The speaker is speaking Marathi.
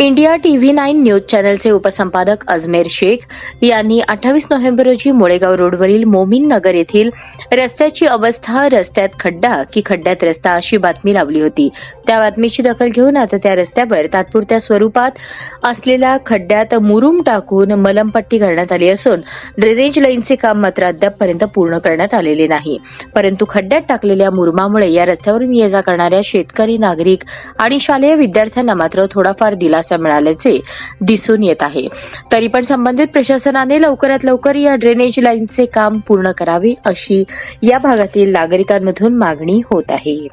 इंडिया टीव्ही नाईन न्यूज चॅनलचे उपसंपादक अजमेर शेख यांनी अठ्ठावीस नोव्हेंबर रोजी मोळेगाव रोडवरील मोमीन नगर येथील रस्त्याची अवस्था रस्त्यात खड्डा की खड्ड्यात रस्ता अशी बातमी लावली होती. त्या बातमीची दखल घेऊन आता त्या रस्त्यावर तात्पुरत्या स्वरूपात असलेल्या खड्ड्यात मुरुम टाकून मलमपट्टी करण्यात आली असून ड्रेनेज लाईनचे काम मात्र अद्यापपर्यंत पूर्ण करण्यात आलेले नाही. परंतु खड्ड्यात टाकलेल्या मुरुमामुळे या रस्त्यावरून ये जा करणाऱ्या शेतकरी नागरिक आणि शालेय विद्यार्थ्यांना मात्र थोडाफार दिलासा मिळाल्याचे दिसून येत आहे. तरी पण संबंधित प्रशासनाने लवकरात लवकर या ड्रेनेज लाईनचे काम पूर्ण करावे अशी या भागातील नागरिकांमधून मागणी होत आहे.